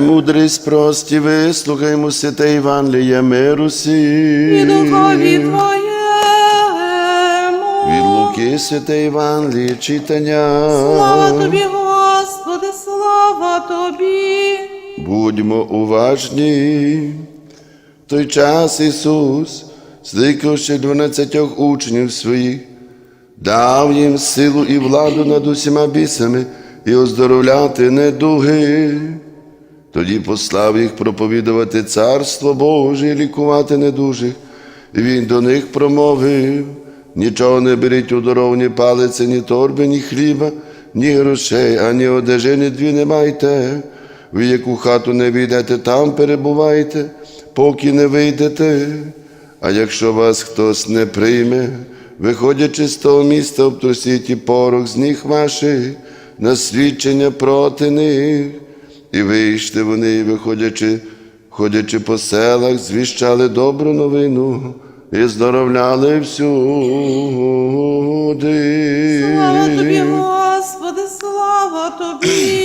Премудрість прості, вислухаймо святе Євангеліє миру і сі. духові Від Луки святе Євангеліє читання. Слава Тобі, Господи, слава Тобі. Будьмо уважні. В той час Ісус, скликавши дванадцятьох учнів своїх, дав їм силу і владу над усіма бісами і оздоровляти недуги. Тоді послав їх проповідувати царство Боже і лікувати недужих. І він до них промовив: нічого не беріть у дорогу, ні палиці, ні торби, ні хліба, ні грошей, ані одежи, ні дві не майте. В яку хату не війдете, там перебувайте, поки не вийдете. А якщо вас хтось не прийме, виходячи з того міста, обтрусіть і порох з ніг ваших на свідчення проти них. І вийшли вони, виходячи, ходячи по селах, звіщали добру новину і здоровляли всюди. Слава тобі, Господи, слава тобі.